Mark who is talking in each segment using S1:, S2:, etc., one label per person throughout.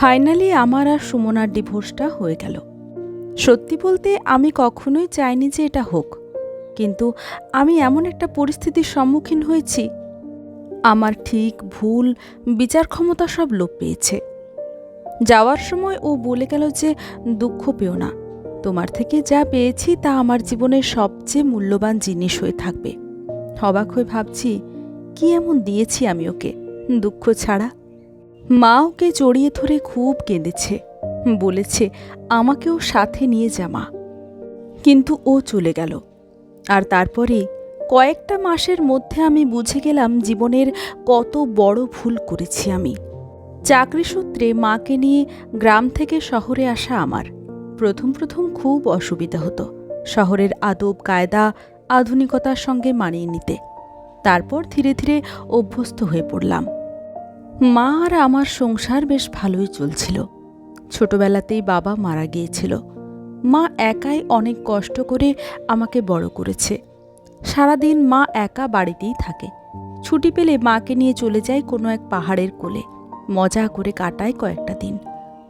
S1: Finally আমার আর সুমনার ডিভোর্সটা হয়ে গেল। সত্যি বলতে, আমি কখনোই চাইনি যে এটা হোক। কিন্তু আমি এমন একটা পরিস্থিতির সম্মুখীন হয়েছি। আমার ঠিক ভুল, বিচার ক্ষমতা সব লোপ পেয়েছে। যাওয়ার সময় ও বলে গেল যে, দুঃখ পেও না। তোমার থেকে যা পেয়েছি, তা আমার জীবনের সবচেয়ে মূল্যবান জিনিস হয়ে থাকবে। অবাক হয়ে ভাবছি, কি এমন দিয়েছি আমি ওকে? দুঃখ ছাড়া? মা ওকে জড়িয়ে ধরে খুব কেঁদেছে। বলেছে, আমাকেও সাথে নিয়ে যা মা। কিন্তু ও চলে গেল। আর তারপরে কয়েকটা মাসের মধ্যে আমি বুঝে গেলাম জীবনের কত বড় ভুল করেছি আমি। চাকরি সূত্রে মাকে নিয়ে গ্রাম থেকে শহরে আসা আমার। প্রথম প্রথম খুব অসুবিধা হতো শহরের আদব, কায়দা, আধুনিকতার সঙ্গে মানিয়ে নিতে। তারপর ধীরে ধীরে অভ্যস্ত হয়ে পড়লাম। মা আর আমার সংসার বেশ ভালোই চলছিল। ছোটবেলাতেই বাবা মারা গিয়েছিল। মা একাই অনেক কষ্ট করে আমাকে বড় করেছে। সারাদিন মা একা বাড়িতেই থাকে। ছুটি পেলে মাকে নিয়ে চলে যায় কোনো এক পাহাড়ের কোলে। মজা করে কাটায় কয়েকটা দিন।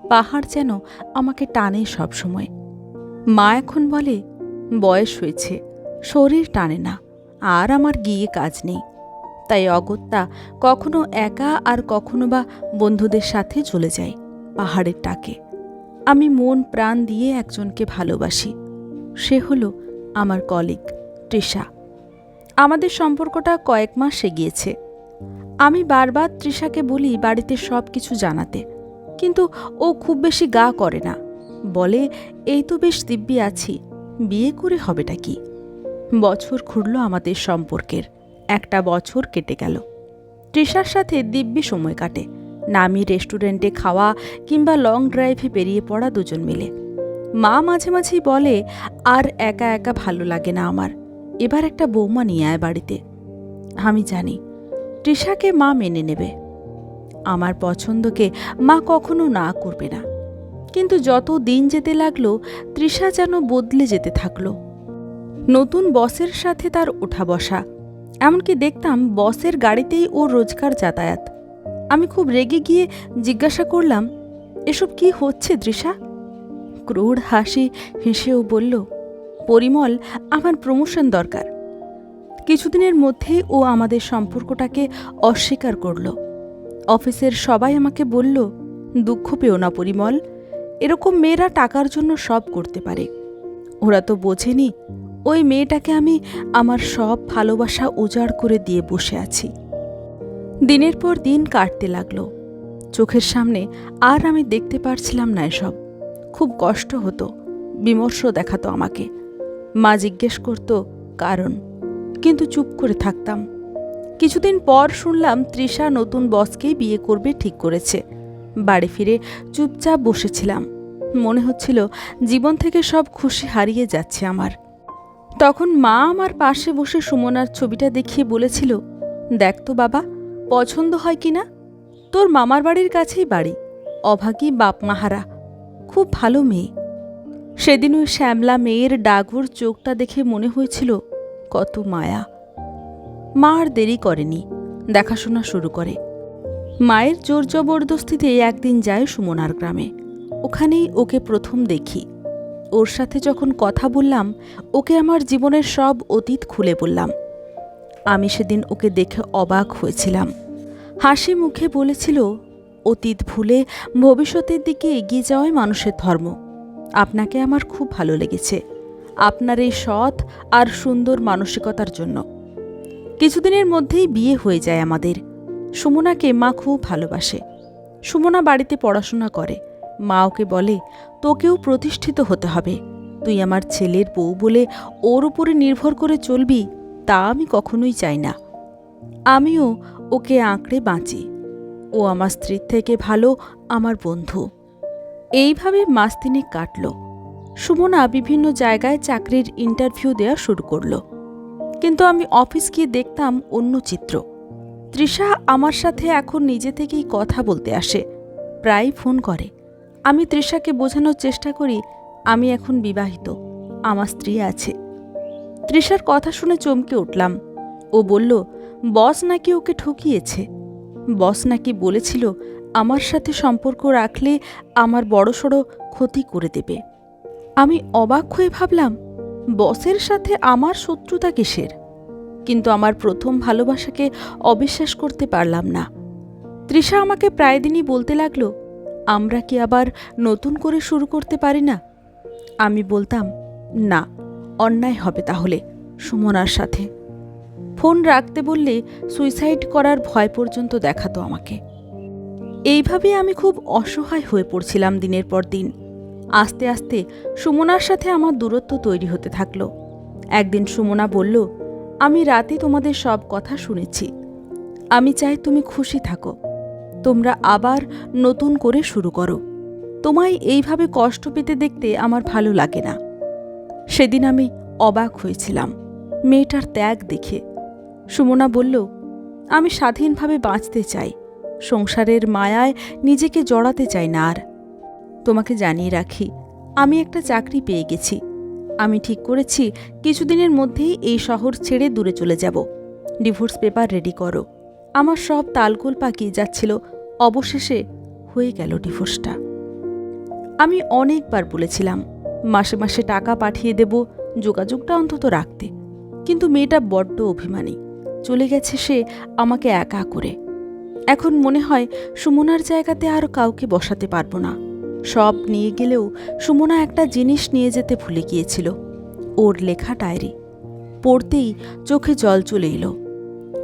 S1: পাহাড় যেন আমাকে টানে সব সময়। মা এখন বলে, বয়স হয়েছে। শরীর টানে না। আর আমার গিয়ে কাজ নেই। তাই অগত্যা কখনো একা আর কখনো বা বন্ধুদের সাথে চলে যাই পাহাড়ের টাকে আমি মন প্রাণ দিয়ে একজনকে ভালোবাসি। সে হলো আমার কলিগ তৃষা। আমাদের সম্পর্কটা কয়েক মাস এগিয়েছে। আমি বারবার তৃষাকে বলি বাড়িতে সব কিছু জানাতে, কিন্তু ও খুব বেশি গা করে না। বলে, এই তো বেশ দিব্যি আছি, বিয়ে করে হবেটা কি? বছর ঘুরল আমাদের সম্পর্কের। একটা বছর কেটে গেল। তৃষার সাথে দিব্যি সময় কাটে। নামি রেস্টুরেন্টে খাওয়া কিংবা লং ড্রাইভে বেরিয়ে পড়া দুজন মিলে। মা মাঝে মাঝেই বলে, আর একা একা ভালো লাগে না আমার। এবার একটা বৌমা নিয়ে আয় বাড়িতে। আমি জানি, তৃষাকে মা মেনে নেবে। আমার পছন্দকে মা কখনো না করবে না। কিন্তু যত দিন যেতে লাগল, তৃষা যেন বদলে যেতে থাকল। নতুন বসের সাথে তার ওঠা বসা এমনকি দেখতাম বসের গাড়িতেই ওর রোজকার যাতায়াত। আমি খুব রেগে গিয়ে জিজ্ঞাসা করলাম, এসব কি হচ্ছে দৃশা ক্রূর হাসি হেসেও বলল, পরিমল, আমার প্রমোশন দরকার। কিছুদিনের মধ্যেই ও আমাদের সম্পর্কটাকে অস্বীকার করল। অফিসের সবাই আমাকে বলল, দুঃখ পেও না পরিমল, এরকম মেয়েরা টাকার জন্য সব করতে পারে। ওরা তো বোঝেনি ওই মেয়েটাকে আমি আমার সব ভালোবাসা উজাড় করে দিয়ে বসে আছি। দিনের পর দিন কাটতে লাগল। চোখের সামনে আর আমি দেখতে পারছিলাম না এসব। খুব কষ্ট হতো, বিমর্ষ দেখাতো আমাকে। মা জিজ্ঞেস করত, কারণ? কিন্তু চুপ করে থাকতাম। কিছুদিন পর শুনলাম তৃষা নতুন বসকেই বিয়ে করবে ঠিক করেছে। বাড়ি ফিরে চুপচাপ বসেছিলাম। মনে হচ্ছিল জীবন থেকে সব খুশি হারিয়ে যাচ্ছে আমার। তখন মা আমার পাশে বসে সুমনার ছবিটা দেখিয়ে বলেছিল, দেখ তো বাবা, পছন্দ হয় কি না? তোর মামার বাড়ির কাছেই বাড়ি, অভাগী বাপ মাহারা, খুব ভালো মেয়ে। সেদিন ওই শ্যামলা মেয়ের ডাগর চোখটা দেখে মনে হয়েছিল, কত মায়া। মা আর দেরি করেনি, দেখাশোনা শুরু করে। মায়ের জোর জবরদস্তিতে একদিন যায় সুমনার গ্রামে, ওখানেই ওকে প্রথম দেখি। ওর সাথে যখন কথা বললাম, ওকে আমার জীবনের সব অতীত খুলে বললাম। আমি সেদিন ওকে দেখে অবাক হয়েছিলাম। হাসি মুখে বলেছিল, অতীত ভুলে ভবিষ্যতের দিকে এগিয়ে যাওয়াই মানুষের ধর্ম। আপনাকে আমার খুব ভালো লেগেছে। আপনার এই সৎ আর সুন্দর মানসিকতার জন্য। কিছুদিনের মধ্যেই বিয়ে হয়ে যায় আমাদের। সুমনাকে মা খুব ভালোবাসে। সুমনা বাড়িতে পড়াশোনা করে। মা ওকে বলে, তোকেও প্রতিষ্ঠিত হতে হবে। তুই আমার ছেলের বউ বলে ওর উপরে নির্ভর করে চলবি, তা আমি কখনোই চাই না। আমিও ওকে আঁকড়ে বাঁচি। ও আমার স্ত্রীর থেকে ভালো, আমার বন্ধু। এইভাবে মাস তিনেক কাটল। সুমনা বিভিন্ন জায়গায় চাকরির ইন্টারভিউ দেওয়া শুরু করল। কিন্তু আমি অফিস গিয়ে দেখতাম অন্য চিত্র। তৃষা আমার সাথে এখন নিজে থেকেই কথা বলতে আসে, প্রায় ফোন করে। আমি তৃষাকে বোঝানোর চেষ্টা করি, আমি এখন বিবাহিত, আমার স্ত্রী আছে। তৃষার কথা শুনে চমকে উঠলাম। ও বলল, বস নাকি ওকে ঠকিয়েছে? বস নাকি বলেছিল আমার সাথে সম্পর্ক রাখলে আমার বড়সড় ক্ষতি করে দেবে। আমি অবাক হয়ে ভাবলাম, বসের সাথে আমার শত্রুতা কিসের? কিন্তু আমার প্রথম ভালোবাসাকে অবিশ্বাস করতে পারলাম না। তৃষা আমাকে প্রায় দিনই বলতে লাগল আমরা কি আবার নতুন করে শুরু করতে পারি না? আমি বলতাম, না, অন্যায় হবে তাহলে, সুমনার সাথে। ফোন রাখতে বললে সুইসাইড করার ভয় পর্যন্ত দেখাতো আমাকে। এইভাবে আমি খুব অসহায় হয়ে পড়ছিলাম দিনের পর দিন। আস্তে আস্তে সুমনার সাথে আমার দূরত্ব তৈরি হতে থাকল। একদিন সুমনা বলল, আমি রাতে তোমাদের সব কথা শুনেছি। আমি চাই তুমি খুশি থাকো। তোমরা আবার নতুন করে শুরু করো। তোমায় এইভাবে কষ্ট পেতে দেখতে আমার ভালো লাগে না। সেদিন আমি অবাক হয়েছিলাম। মেয়েটার ত্যাগ দেখে। সুমনা বলল, আমি স্বাধীনভাবে বাঁচতে চাই। সংসারের মায়ায় নিজেকে জড়াতে চাই না আর। তোমাকে জানিয়ে রাখি, আমি একটা চাকরি পেয়ে গেছি। আমি ঠিক করেছি, কিছুদিনের মধ্যেই এই শহর ছেড়ে দূরে চলে যাব। ডিভোর্স পেপার রেডি করো। আমার সব তালগোল পাকিয়ে যাচ্ছিল অবশেষে হয়ে গেল ডিভোর্সটা। আমি অনেকবার বলেছিলাম, মাসে মাসে টাকা পাঠিয়ে দেব, যোগাযোগটা অন্তত রাখতে। কিন্তু মেয়েটা বড্ড অভিমানী। চলে গেছে সে আমাকে একা করে। এখন মনে হয় সুমনার জায়গাতে আর কাউকে বসাতে পারব না। সব নিয়ে গেলেও সুমনা একটা জিনিস নিয়ে যেতে ভুলে গিয়েছিল, ওর লেখা ডায়েরি। পড়তেই চোখে জল চলে এলো।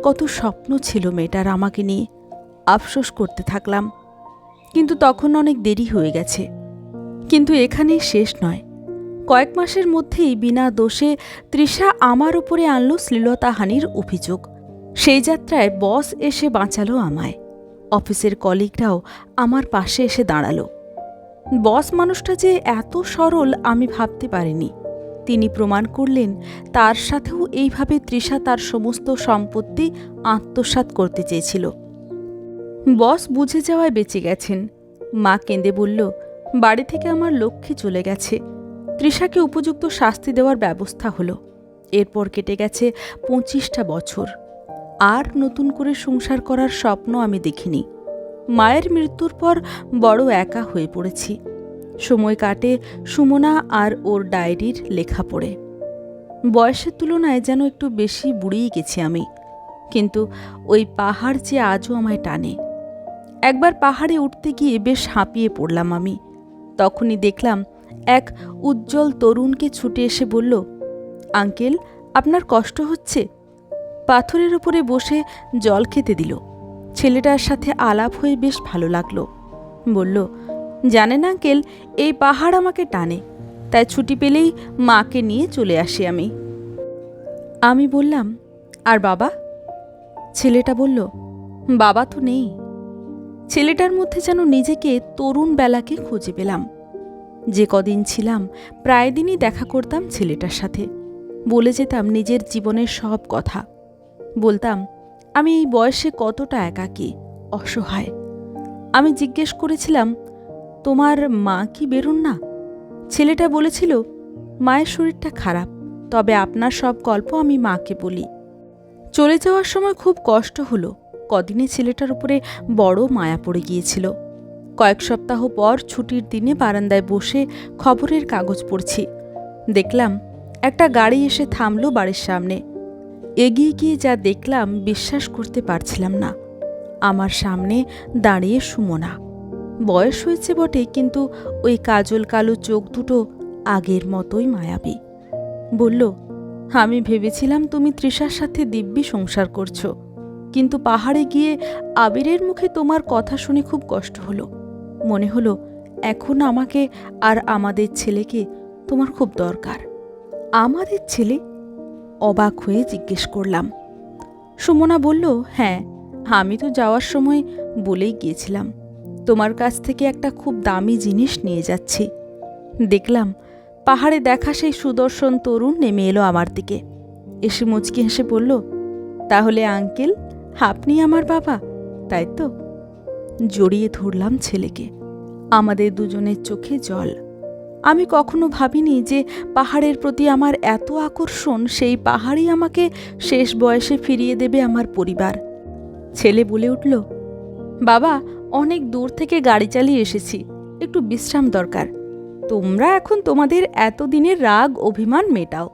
S1: কত স্বপ্ন ছিল মেয়েটার আমাকে নিয়ে। আফসোস করতে থাকলাম। কিন্তু তখন অনেক দেরি হয়ে গেছে। কিন্তু এখানে শেষ নয়। কয়েক মাসের মধ্যেই বিনা দোষে তৃষা আমার উপরে আনলো শ্লীলতাহানির অভিযোগ। সেই যাত্রায় বস এসে বাঁচালো আমায়। অফিসের কলিগরাও আমার পাশে এসে দাঁড়াল। বস মানুষটা যে এত সরল আমি ভাবতে পারিনি। তিনি প্রমাণ করলেন, তার সাথেও এইভাবে তৃষা তার সমস্ত সম্পত্তি আত্মসাৎ করতে চেয়েছিল। বস বুঝে যাওয়ায় বেঁচে গেছেন। মা কেঁদে বলল, বাড়ি থেকে আমার লক্ষ্মী চলে গেছে। তৃষাকে উপযুক্ত শাস্তি দেওয়ার ব্যবস্থা হলো। এরপর কেটে গেছে পঁচিশটা বছর। আর নতুন করে সংসার করার স্বপ্ন আমি দেখিনি। মায়ের মৃত্যুর পর বড় একা হয়ে পড়েছি। সময় কাটে সুমনা আর ওর ডায়েরির লেখা পড়ে বয়সের তুলনায় যেন একটু বেশি বুড়িয়ে গেছি আমি। কিন্তু ওই পাহাড় যে আজও আমায় টানে। একবার পাহাড়ে উঠতে গিয়ে বেশ হাঁপিয়ে পড়লাম আমি। তখনই দেখলাম এক উজ্জ্বল তরুণকে ছুটে এসে বলল, আঙ্কেল, আপনার কষ্ট হচ্ছে? পাথরের উপরে বসে জল খেতে দিল। ছেলেটার সাথে আলাপ হয়ে বেশ ভালো লাগল। বলল, জানেন আঙ্কেল, এই পাহাড় আমাকে টানে, তাই ছুটি পেলেই মাকে নিয়ে চলে আসি আমি। আমি বললাম, আর বাবা? ছেলেটা বলল, বাবা তো নেই। ছেলেটার মধ্যে যেন নিজেকে তরুণ বেলাকে খুঁজে পেলাম। যে কদিন ছিলাম, প্রায় দিনই দেখা করতাম ছেলেটার সাথে। বলে যেতাম নিজের জীবনের সব কথা। বলতাম, আমি এই বয়সে কতটা একাকী, অসহায়। আমি জিজ্ঞেস করেছিলাম, তোমার মা কি বেরুন না? ছেলেটা বলেছিল, মায়ের শরীরটা খারাপ, তবে আপনার সব গল্প আমি মাকে বলি। চলে যাওয়ার সময় খুব কষ্ট হলো। কদিনে ছেলেটার উপরে বড় মায়া পড়ে গিয়েছিল। কয়েক সপ্তাহ পর ছুটির দিনে বারান্দায় বসে খবরের কাগজ পড়ছি। দেখলাম একটা গাড়ি এসে থামলো বাড়ির সামনে। এগিয়ে গিয়ে যা দেখলাম বিশ্বাস করতে পারছিলাম না। আমার সামনে দাঁড়িয়ে সুমনা। বয়স হয়েছে বটে, কিন্তু ওই কাজল কালো চোখ দুটো আগের মতোই মায়াবী। বলল, আমি ভেবেছিলাম তুমি তৃষার সাথে দিব্যি সংসার করছ। কিন্তু পাহাড়ে গিয়ে আবিরের মুখে তোমার কথা শুনে খুব কষ্ট হলো। মনে হলো, এখন আমাকে আর আমাদের ছেলেকে তোমার খুব দরকার। আমাদের ছেলে? অবাক হয়ে জিজ্ঞেস করলাম। সুমনা বলল হ্যাঁ আমি তো যাওয়ার সময় বলেই গিয়েছিলাম। তোমার কাছ থেকে একটা খুব দামি জিনিস নিয়ে যাচ্ছি। দেখলাম, পাহাড়ে দেখা সেই সুদর্শন তরুণ নেমে এলো আমার দিকে। এসে মুচকি হেসে বলল, তাহলে আঙ্কেল আপনি আমার বাবা, তাই তো? জড়িয়ে ধরলাম ছেলেকে। আমাদের দুজনের চোখে জল। আমি কখনো ভাবিনি যে পাহাড়ের প্রতি আমার এত আকর্ষণ, সেই পাহাড়ই আমাকে শেষ বয়সে ফিরিয়ে দেবে আমার পরিবার। ছেলে বলে উঠল, বাবা, অনেক দূর থেকে গাড়ি চালিয়ে এসেছি। একটু বিশ্রাম দরকার। তোমরা এখন তোমাদের এতদিনের রাগ, অভিমান মেটাও।